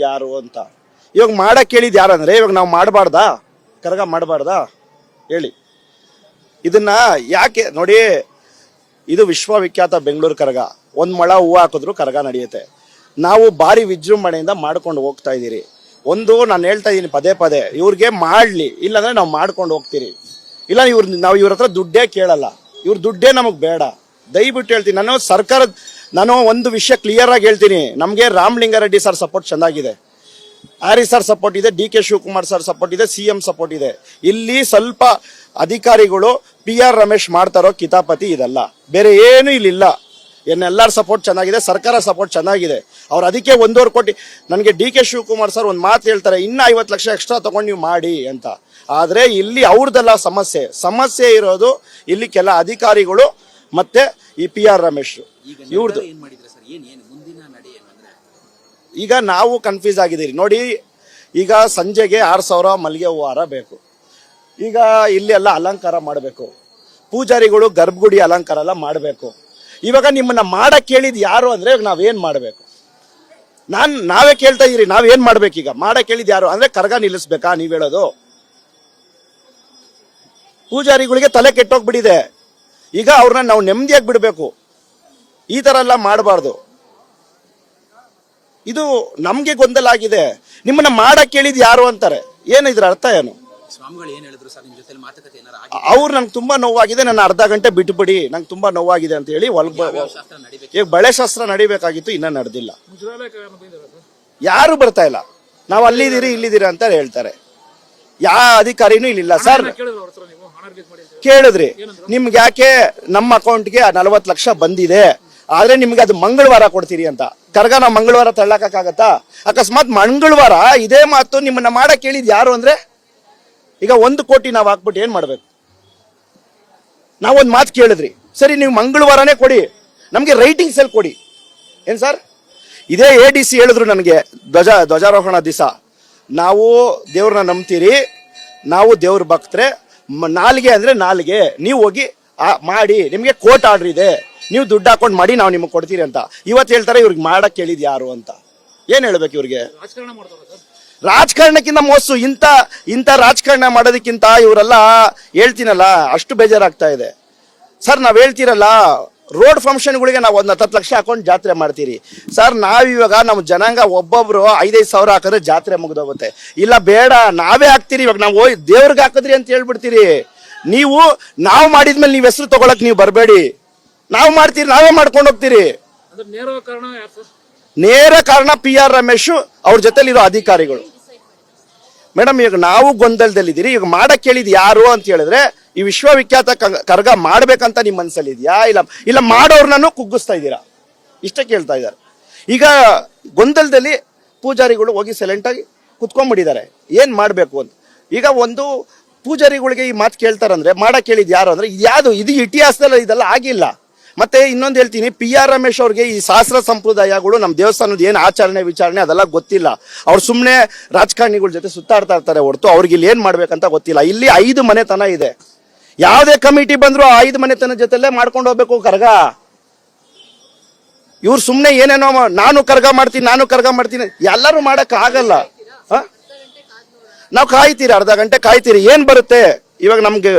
ಯಾರು ಅಂತ. ಇವಾಗ ಮಾಡಕ್ಕೆ ಕೇಳಿದ್ದು ಅಂದ್ರೆ ಇವಾಗ ನಾವು ಮಾಡಬಾರ್ದಾ? ಕರಗ ಮಾಡಬಾರ್ದಾ? ಹೇಳಿ. ಇದನ್ನ ಯಾಕೆ, ನೋಡಿ, ಇದು ವಿಶ್ವವಿಖ್ಯಾತ ಬೆಂಗಳೂರು ಕರಗ. ಒಂದ್ ಮೊಳ ಹೂವು ಹಾಕಿದ್ರು ಕರಗ ನಡೆಯುತ್ತೆ. ನಾವು ಭಾರಿ ವಿಜೃಂಭಣೆಯಿಂದ ಮಾಡ್ಕೊಂಡು ಹೋಗ್ತಾ ಇದ್ದೀರಿ. ಒಂದು, ನಾನು ಹೇಳ್ತಾ ಇದ್ದೀನಿ ಪದೇ ಪದೇ, ಇವ್ರಿಗೆ ಮಾಡ್ಲಿ, ಇಲ್ಲಾಂದ್ರೆ ನಾವು ಮಾಡ್ಕೊಂಡು ಹೋಗ್ತೀರಿ. ಇಲ್ಲ, ಇವ್ರ, ನಾವು ಇವ್ರ ಹತ್ರ ದುಡ್ಡೇ ಕೇಳಲ್ಲ. ಇವ್ರ ದುಡ್ಡೇ ನಮಗೆ ಬೇಡ. ದಯವಿಟ್ಟು ಹೇಳ್ತೀನಿ, ನಾನು ಸರ್ಕಾರದ ನಾನು ಒಂದು ವಿಷಯ ಕ್ಲಿಯರ್ ಆಗಿ ಹೇಳ್ತೀನಿ. ನಮಗೆ ರಾಮಲಿಂಗಾರೆಡ್ಡಿ ಸರ್ ಸಪೋರ್ಟ್ ಚೆನ್ನಾಗಿದೆ. ಆರಿ ಸರ್ ಸಪೋರ್ಟ್ ಇದೆ, D K Shivakumar sir support ಇದೆ, ಸಿ ಎಂ ಸಪೋರ್ಟ್ ಇದೆ. ಇಲ್ಲಿ ಸ್ವಲ್ಪ ಅಧಿಕಾರಿಗಳು ಪಿ ಆರ್ ರಮೇಶ್ ಮಾಡ್ತಾರೋ ಕಿತಾಪತಿ ಇದಲ್ಲ. ಬೇರೆ ಏನು ಇಲ್ಲಿಲ್ಲ. ಎಲ್ಲರ ಸಪೋರ್ಟ್ ಚೆನ್ನಾಗಿದೆ, ಸರ್ಕಾರ ಸಪೋರ್ಟ್ ಚೆನ್ನಾಗಿದೆ. ಅವ್ರು ಅದಕ್ಕೆ ಒಂದೂವರೆ ಕೋಟಿ, ನನಗೆ ಡಿ ಕೆ ಶಿವಕುಮಾರ್ ಸರ್ ಒಂದು ಮಾತು ಹೇಳ್ತಾರೆ, ಇನ್ನ ಐವತ್ತು ಲಕ್ಷ ಎಕ್ಸ್ಟ್ರಾ ತೊಗೊಂಡು ನೀವು ಮಾಡಿ ಅಂತ. ಆದರೆ ಇಲ್ಲಿ ಅವ್ರದ್ದೆಲ್ಲ ಸಮಸ್ಯೆ. ಸಮಸ್ಯೆ ಇರೋದು ಇಲ್ಲಿ ಕೆಲ ಅಧಿಕಾರಿಗಳು ಮತ್ತು ಈ ಪಿ ಆರ್ ರಮೇಶ್. ಇವ್ರದ್ದು ಏನ್ ಮಾಡಿದ್ರೆ ಸರ್? ಏನ್ ಏನು ಮುಂದಿನ ನಡೆ ಏನು ಈಗ ನಾವು ಕನ್ಫ್ಯೂಸ್ ಆಗಿದ್ದೀರಿ. ನೋಡಿ ಈಗ ಸಂಜೆಗೆ ಆರು ಸಾವಿರ ಮಲ್ಲಿಗೆ ಹೂವಾರ ಹಾರ ಬೇಕು. ಈಗ ಇಲ್ಲಿ ಎಲ್ಲ ಅಲಂಕಾರ ಮಾಡಬೇಕು. ಪೂಜಾರಿಗಳು ಗರ್ಭಗುಡಿ ಅಲಂಕಾರ ಎಲ್ಲ ಮಾಡಬೇಕು. ಇವಾಗ ನಿಮ್ಮನ್ನ ಮಾಡಕ್ಕೆ ಕೇಳಿದ್ ಯಾರು ಅಂದ್ರೆ ನಾವೇನ್ ಮಾಡಬೇಕು? ನಾನ್ ನಾವೇ ಕೇಳ್ತಾ ಇದೀರಿ ನಾವೇನ್ ಈಗ? ಮಾಡಕ್ಕೆ ಕೇಳಿದ್ ಯಾರು ಅಂದ್ರೆ ಕರ್ಗ ನಿಲ್ಲಿಸ್ಬೇಕಾ ನೀವ್ ಹೇಳೋದು? ಪೂಜಾರಿಗಳಿಗೆ ತಲೆ ಕೆಟ್ಟೋಗ್ಬಿಟ್ಟಿದೆ. ಈಗ ಅವ್ರನ್ನ ನಾವು ನೆಮ್ಮದಿಯಾಗಿ ಬಿಡಬೇಕು. ಈ ಥರ ಎಲ್ಲ ಮಾಡಬಾರ್ದು. ಇದು ನಮಗೆ ಗೊಂದಲ ಆಗಿದೆ. ನಿಮ್ಮನ್ನ ಮಾಡಕ್ ಕೇಳಿದ್ ಯಾರು ಅಂತಾರೆ? ಏನು ಇದ್ರ ಅರ್ಥ ಏನು? ಸ್ವಾಮಿಗಳು ಏನ್ ಹೇಳಿದ್ರು ಸರ್ ನಿಮ್ ಜೊತೆ ಮಾತುಕತೆ ಏನಾರ ಆಗಿ ಅವ್ರು ನಂಗೆ ತುಂಬಾ ನೋವಾಗಿದೆ. ನನ್ನ ಅರ್ಧ ಗಂಟೆ ಬಿಟ್ಬಿಡಿ. ನಂಗೆ ತುಂಬಾ ನೋವಾಗಿದೆ ಅಂತ ಹೇಳಿ ಒಳಗ್ ಯಾವ ಈಗ ಬಳೆ ಶಾಸ್ತ್ರ ನಡಿಬೇಕಾಗಿತ್ತು. ಇನ್ನ ನಡೆದಿಲ್ಲ. ಯಾರು ಬರ್ತಾ ಇಲ್ಲ. ನಾವು ಅಲ್ಲಿದ್ದೀರಿ ಇಲ್ಲಿದ್ದೀರಿ ಅಂತ ಹೇಳ್ತಾರೆ. ಯಾ ಅಧಿಕಾರಿನೂ ಇಲ್ಲಿಲ್ಲ. ಸರ್ ಕೇಳಿದ್ರಿ ನಿಮ್ಗೆ ಯಾಕೆ ನಮ್ಮ ಅಕೌಂಟ್ಗೆ ನಲವತ್ತು ಲಕ್ಷ ಬಂದಿದೆ. ಆದ್ರೆ ನಿಮ್ಗೆ ಅದು ಮಂಗಳವಾರ ಕೊಡ್ತೀರಿ ಅಂತ. ಕರ್ಗ ನಾವು ಮಂಗಳವಾರ ತಳ್ಳಕ್ಕಾಗತ್ತಾ ಅಕಸ್ಮಾತ್ ಮಂಗಳವಾರ ಇದೇ ಮಾತು ನಿಮ್ಮನ್ನ ಮಾಡಕ್ ಕೇಳಿದ್ ಯಾರು ಅಂದ್ರೆ? ಈಗ ಒಂದು ಕೋಟಿ ನಾವು ಹಾಕ್ಬಿಟ್ಟು ಏನ್ ಮಾಡ್ಬೇಕು? ನಾವೊಂದು ಮಾತು ಕೇಳಿದ್ರಿ. ಸರಿ, ನೀವು ಮಂಗಳವಾರನೇ ಕೊಡಿ. ನಮಗೆ ರೈಟಿಂಗ್ಸ್ ಅಲ್ಲಿ ಕೊಡಿ. ಏನ್ ಸರ್? ಇದೇ ಎ ಡಿ ಸಿ ಹೇಳಿದ್ರು ನನಗೆ ಧ್ವಜ, ಧ್ವಜಾರೋಹಣ ದಿವಸ ನಾವು ದೇವ್ರನ್ನ ನಂಬ್ತೀರಿ, ನಾವು ದೇವ್ರ ಭಕ್ತರೆ ನಾಲ್ಗೆ ಅಂದ್ರೆ ನಾಲ್ಗೆ. ನೀವು ಹೋಗಿ ಮಾಡಿ. ನಿಮಗೆ ಕೋರ್ಟ್ ಆರ್ಡರ್ ಇದೆ ನೀವು ದುಡ್ಡು ಹಾಕೊಂಡು ಮಾಡಿ ನಾವು ನಿಮಗೆ ಕೊಡ್ತೀರಿ ಅಂತ. ಇವತ್ತು ಹೇಳ್ತಾರೆ ಇವ್ರಿಗೆ ಮಾಡಕ್ಕೆ ಕೇಳಿದ್ ಯಾರು ಅಂತ. ಏನು ಹೇಳ್ಬೇಕು ಇವ್ರಿಗೆ? ರಾಜಕಾರಣಕ್ಕಿಂತ ಮೋಸು ಇಂಥ ಇಂಥ ರಾಜಕಾರಣ ಮಾಡೋದಕ್ಕಿಂತ ಇವರೆಲ್ಲ ಹೇಳ್ತೀನಲ್ಲ ಅಷ್ಟು ಬೇಜಾರಾಗ್ತಾ ಇದೆ. ಸರ್ ನಾವು ಹೇಳ್ತೀರಲ್ಲ ರೋಡ್ ಫಂಕ್ಷನ್ಗಳಿಗೆ ನಾವು ಒಂದು ಹತ್ತು ಲಕ್ಷ ಹಾಕೊಂಡು ಜಾತ್ರೆ ಮಾಡ್ತೀರಿ. ಸರ್ ನಾವಿವಾಗ ನಮ್ಮ ಜನಾಂಗ ಒಬ್ಬೊಬ್ರು ಐದೈದು ಸಾವಿರ ಹಾಕಿದ್ರೆ ಜಾತ್ರೆ ಮುಗಿದೋಗುತ್ತೆ. ಇಲ್ಲ ಬೇಡ ನಾವೇ ಹಾಕ್ತೀರಿ ಇವಾಗ ನಾವು ದೇವ್ರಿಗೆ ಹಾಕಿದ್ರಿ ಅಂತ ಹೇಳ್ಬಿಡ್ತೀರಿ. ನೀವು ನಾವು ಮಾಡಿದ್ಮೇಲೆ ನೀವು ಹೆಸರು ತಗೊಳಕ್ ನೀವು ಬರಬೇಡಿ. ನಾವು ಮಾಡ್ತೀರಿ ನಾವೇ ಮಾಡ್ಕೊಂಡು ಹೋಗ್ತೀರಿ. ನೇರ ಕಾರಣ ಪಿ ಆರ್ ರಮೇಶ್ ಅವ್ರ ಜೊತೆಲಿರೋ ಅಧಿಕಾರಿಗಳು. ಮೇಡಮ್ ಈಗ ನಾವು ಗೊಂದಲದಲ್ಲಿದ್ದೀರಿ ಈಗ ಮಾಡಕ್ ಕೇಳಿದ್ ಯಾರು ಅಂತ ಹೇಳಿದ್ರೆ ಈ ವಿಶ್ವವಿಖ್ಯಾತ ಕರ್ಗ ಮಾಡ್ಬೇಕಂತ ನಿಮ್ ಮನ್ಸಲ್ಲಿ ಇದೆಯಾ? ಇಲ್ಲ ಇಲ್ಲ ಮಾಡೋರ್ನೂ ಕುಗ್ಗಿಸ್ತಾ ಇದ್ದೀರಾ? ಇಷ್ಟೇ ಕೇಳ್ತಾ ಇದ್ದಾರೆ. ಈಗ ಗೊಂದಲದಲ್ಲಿ ಪೂಜಾರಿಗಳು ಹೋಗಿ ಸೈಲೆಂಟ್ ಆಗಿ ಕುತ್ಕೊಂಡ್ಬಿಟ್ಟಿದ್ದಾರೆ. ಏನ್ ಮಾಡ್ಬೇಕು ಅಂತ. ಈಗ ಒಂದು ಪೂಜಾರಿಗಳಿಗೆ ಈ ಮಾತು ಕೇಳ್ತಾರಂದ್ರೆ ಮಾಡಕ್ ಕೇಳಿದ್ ಯಾರು ಅಂದ್ರೆ ಯಾವುದು ಇದು ಇತಿಹಾಸದಲ್ಲಿ ಇದೆಲ್ಲ ಆಗಿಲ್ಲ. ಮತ್ತೆ ಇನ್ನೊಂದು ಹೇಳ್ತೀನಿ, ಪಿ ಆರ್ ರಮೇಶ್ ಅವ್ರಿಗೆ ಈ ಶಾಸ್ತ್ರ ಸಂಪ್ರದಾಯಗಳು ನಮ್ಮ ದೇವಸ್ಥಾನದ ಏನು ಆಚರಣೆ ವಿಚಾರಣೆ ಅದೆಲ್ಲ ಗೊತ್ತಿಲ್ಲ. ಅವ್ರು ಸುಮ್ಮನೆ ರಾಜಕಾರಣಿಗಳ ಜೊತೆ ಸುತ್ತಾಡ್ತಾ ಇರ್ತಾರೆ ಹೊರತು ಅವ್ರಿಗೆ ಇಲ್ಲಿ ಏನು ಮಾಡ್ಬೇಕಂತ ಗೊತ್ತಿಲ್ಲ. ಇಲ್ಲಿ ಐದು ಮನೆತನ ಇದೆ. ಯಾವುದೇ ಕಮಿಟಿ ಬಂದರೂ ಆ ಐದು ಮನೆತನ ಜೊತೆಲೇ ಮಾಡ್ಕೊಂಡು ಹೋಗ್ಬೇಕು ಕರ್ಗ. ಇವ್ರು ಸುಮ್ಮನೆ ಏನೇನೋ ನಾನು ಕರ್ಗ ಮಾಡ್ತೀನಿ, ನಾನು ಕರ್ಗ ಮಾಡ್ತೀನಿ, ಎಲ್ಲರೂ ಮಾಡೋಕ್ಕಾಗಲ್ಲ ನಾವು ಕಾಯ್ತೀರಿ, ಅರ್ಧ ಗಂಟೆ ಕಾಯ್ತೀರಿ, ಏನು ಬರುತ್ತೆ? ಇವಾಗ ನಮ್ಗೆ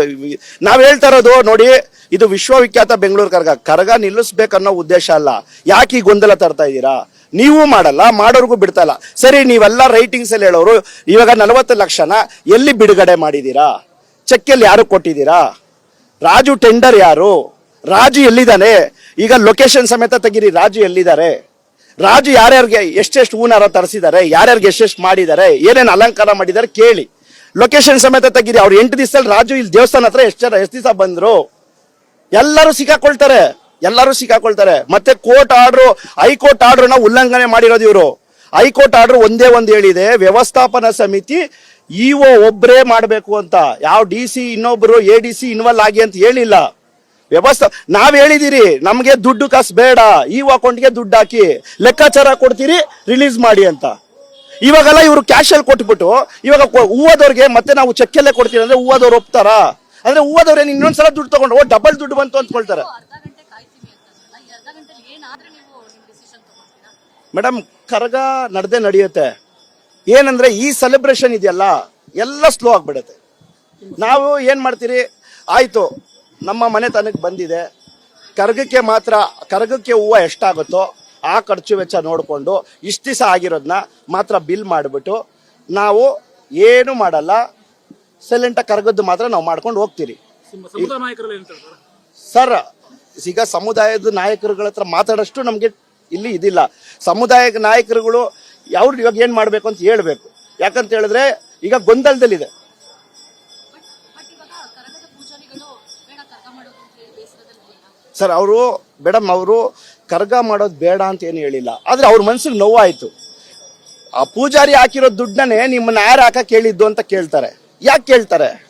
ನಾವ್ ಹೇಳ್ತಾ ಇರೋದು ನೋಡಿ, ಇದು ವಿಶ್ವವಿಖ್ಯಾತ ಬೆಂಗಳೂರು ಕರ್ಗ. ಕರ್ಗ ನಿಲ್ಲಿಸ್ಬೇಕನ್ನೋ ಉದ್ದೇಶ ಅಲ್ಲ. ಯಾಕೆ ಈ ಗೊಂದಲ ತರ್ತಾ ಇದ್ದೀರಾ? ನೀವು ಮಾಡಲ್ಲ, ಮಾಡೋರ್ಗೂ ಬಿಡ್ತಾ ಇಲ್ಲ. ಸರಿ, ನೀವೆಲ್ಲ ರೈಟಿಂಗ್ಸ್ ಅಲ್ಲಿ ಹೇಳೋರು, ಇವಾಗ ನಲವತ್ತು ಲಕ್ಷನ ಎಲ್ಲಿ ಬಿಡುಗಡೆ ಮಾಡಿದೀರಾ ಚೆಕ್ಕೆಲ್ಲಿ ಯಾರು ಕೊಟ್ಟಿದ್ದೀರಾ? ರಾಜು ಟೆಂಡರ್ ಯಾರು? ರಾಜು ಎಲ್ಲಿದ್ದಾನೆ? ಈಗ ಲೊಕೇಶನ್ ಸಮೇತ ತೆಗೀರಿ, ರಾಜು ಎಲ್ಲಿದ್ದಾರೆ? ರಾಜು ಯಾರ್ಯಾರಿಗೆ ಎಷ್ಟೆಷ್ಟು ಹೂನಾರ ತರಿಸಿದ್ದಾರೆ, ಯಾರ್ಯಾರಿಗೆ ಎಷ್ಟೆಷ್ಟು ಮಾಡಿದ್ದಾರೆ, ಏನೇನು ಅಲಂಕಾರ ಮಾಡಿದ್ದಾರೆ ಕೇಳಿ. ಲೊಕೇಶನ್ ಸಮೇತ ತೆಗೀರಿ. ಅವ್ರು ಎಂಟು ದಿವಸದಲ್ಲಿ ರಾಜು ಇಲ್ಲಿ ದೇವಸ್ಥಾನ ಹತ್ರ ಎಷ್ಟು ಜನ, ಎಷ್ಟು ದಿವಸ ಬಂದ್ರು? ಎಲ್ಲರೂ ಸಿಕ್ಕಾಕೊಳ್ತಾರೆ. ಎಲ್ಲರೂ ಸಿಕ್ಕಾಕೊಳ್ತಾರೆ. ಮತ್ತೆ ಕೋರ್ಟ್ ಆರ್ಡರ್ ಹೈಕೋರ್ಟ್ ಆರ್ಡ್ರನ್ನ ಉಲ್ಲಂಘನೆ ಮಾಡಿರೋದು ಇವರು. ಹೈಕೋರ್ಟ್ ಆರ್ಡರ್ ಒಂದೇ ಒಂದು ಹೇಳಿದೆ. ವ್ಯವಸ್ಥಾಪನಾ ಸಮಿತಿ ಇಒ ಒಬ್ಬರೇ ಮಾಡಬೇಕು ಅಂತ. ಯಾವ ಡಿ ಸಿ ಇನ್ನೊಬ್ಬರು ಎ ಡಿ ಸಿ ಇನ್ವಾಲ್ವ್ ಆಗಿ ಅಂತ ಹೇಳಿಲ್ಲ. ವ್ಯವಸ್ಥೆ ನಾವ್ ಹೇಳಿದಿರಿ, ನಮಗೆ ದುಡ್ಡು ಕಾಸು ಬೇಡ. ಈ ಅಕೌಂಟ್ಗೆ ದುಡ್ಡು ಹಾಕಿ. ಲೆಕ್ಕಾಚಾರ ಕೊಡ್ತೀರಿ ರಿಲೀಸ್ ಮಾಡಿ ಅಂತ. ಇವಾಗೆಲ್ಲ ಇವರು ಕ್ಯಾಶ್ ಅಲ್ಲಿ ಕೊಟ್ಬಿಟ್ಟು ಇವಾಗ ಹೂವದವ್ರಿಗೆ ಮತ್ತೆ ನಾವು ಚೆಕ್ಕಲ್ಲೇ ಕೊಡ್ತೀವಿ ಅಂದ್ರೆ ಹೂವದವ್ರು ಒಪ್ತಾರಾ? ಅಂದ್ರೆ ಹೂವದವ್ರು ಏನ್ ಇನ್ನೊಂದ್ಸಲ ದುಡ್ಡು ತಗೊಂಡು ಓ ಡಬಲ್ ದುಡ್ಡು ಬಂತು ಅಂದ್ಕೊಳ್ತಾರೆ. ತಗೊಳ್ತೀರಾ? ಮೇಡಮ್ ಕರಗ ನಡೆದೇ ನಡೆಯುತ್ತೆ. ಏನಂದ್ರೆ ಈ ಸೆಲೆಬ್ರೇಷನ್ ಇದೆಯಲ್ಲ ಎಲ್ಲ ಸ್ಲೋ ಆಗ್ಬಿಡುತ್ತೆ. ನಾವು ಏನು ಮಾಡ್ತೀರಿ? ಆಯ್ತು ನಮ್ಮ ಮನೆತನಕ್ಕೆ ಬಂದಿದೆ. ಕರ್ಗಕ್ಕೆ ಮಾತ್ರ ಕರ್ಗಕ್ಕೆ ಹೂವು ಎಷ್ಟಾಗುತ್ತೋ ಆ ಖರ್ಚು ವೆಚ್ಚ ನೋಡಿಕೊಂಡು ಇಷ್ಟು ದಿವಸ ಆಗಿರೋದನ್ನ ಮಾತ್ರ ಬಿಲ್ ಮಾಡಿಬಿಟ್ಟು ನಾವು ಏನು ಮಾಡಲ್ಲ ಸೈಲೆಂಟಾಗಿ ಕರಗದ್ದು ಮಾತ್ರ ನಾವು ಮಾಡ್ಕೊಂಡು ಹೋಗ್ತೀರಿ. ಸರ್ ಈಗ ಸಮುದಾಯದ ನಾಯಕರುಗಳ ಹತ್ರ ಮಾತಾಡೋಷ್ಟು ನಮಗೆ ಇಲ್ಲಿ ಇದಿಲ್ಲ. ಸಮುದಾಯದ ನಾಯಕರುಗಳು ಅವ್ರು ಇವಾಗ ಏನು ಮಾಡಬೇಕು ಅಂತ ಹೇಳ್ಬೇಕು. ಯಾಕಂತ ಹೇಳಿದ್ರೆ ಈಗ ಗೊಂದಲದಲ್ಲಿದೆ. ಸರ್ ಅವರು ಮೇಡಮ್ ಅವರು ಕರ್ಗ ಮಾಡೋದು ಬೇಡ ಅಂತ ಏನು ಹೇಳಿಲ್ಲ. ಆದರೆ ಅವ್ರ ಮನಸ್ಸಿಗೆ ನೋವಾಯಿತು. ಆ ಪೂಜಾರಿ ಹಾಕಿರೋ ದುಡ್ಡನ್ನೇ ನಿಮ್ಮನ್ನ ಯಾರು ಹಾಕಕ್ಕೆ ಹೇಳಿದ್ದು ಅಂತ ಕೇಳ್ತಾರೆ. ಯಾಕೆ ಕೇಳ್ತಾರೆ?